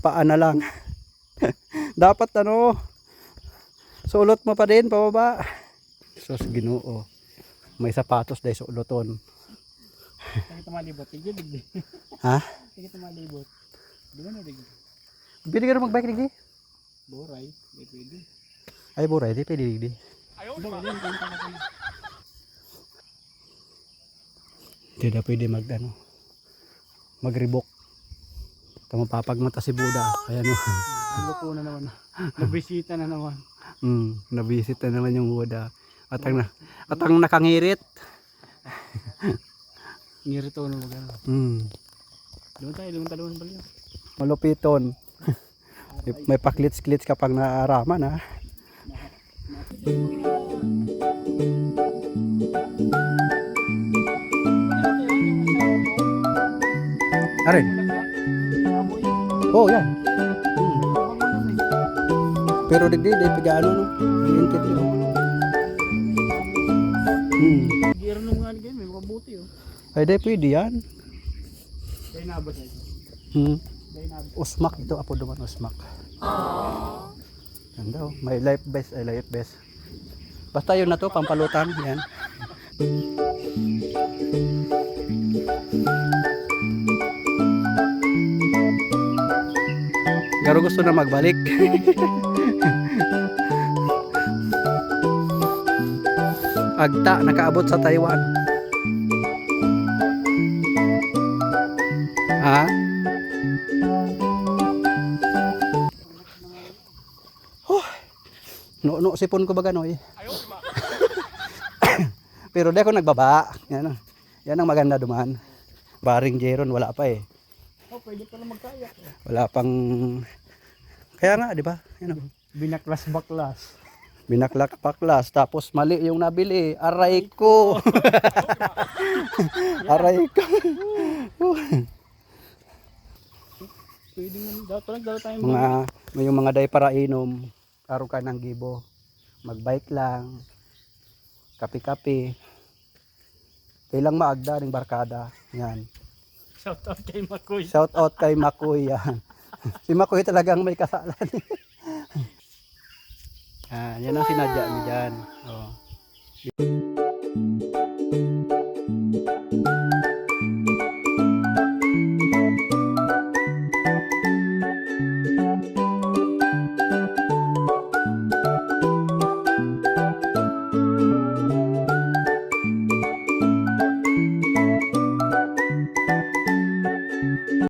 Paa na lang. Dapat ano, sulot mo pa din, pababa. Sus, ginoo. May sapatos dahil suloton. Sige tumalibot. Sige digdi. Ha? Sige tumalibot. Di ba na digdi? Bili ka rin magbike digdi? Boray. Di pwede. Ay, buray, di pwede digdi. Kanta. Hindi na pwede mag, ano, mag-rebook. Ito mapapagmata si Buda. Ayan o. Luko na naman. Nabisita na naman. Mm, nabisit na naman yung Buda. At ang, at ang nakangirit. Ngirito na mag ano. Mm, Doon tayo. Doon taluan pala yun. malupiton. may, may paklits-klits kapag naaraman ha. Arin. Oh, yan. Mm. Pero digdi, di piga ano no. Hintit yun. Hmm. Giro nung nga ganyan. May mabuti oh. Ay, di pwede yan. Dahil nabas ay. Hmm. Dahil nabas. Usmak ito, apo duman usmak. Ganda oh. May life vest, ay life vest. Basta yun na to, pampalutan. Yan. Garo gusto na magbalik. Agta, nakaabot sa Taiwan. Ha? No, no, sipon ko ba ganoy? Pero di ako nagbaba. Yan, ang- yan ang maganda duman. Baring Jeron, wala pa eh. Pwede pala magkaya. Wala pang... Kaya nga, di ba? Yan, oh. Binaklas baklas. Binaklak paklas, tapos mali yung nabili. Aray ko! Aray ko! Pwede nga. Dapat lang tayo mga, may yung mga day para inom. Karo ka ng gibo. Magbike lang. Kapi-kapi. Kailang maagda ng barkada. Yan. Shout out kay Makoy. Shout out kay Makoy. Yan. si Makoy talagang may kasalan. yan, yan ang sinadya mo dyan. Oh.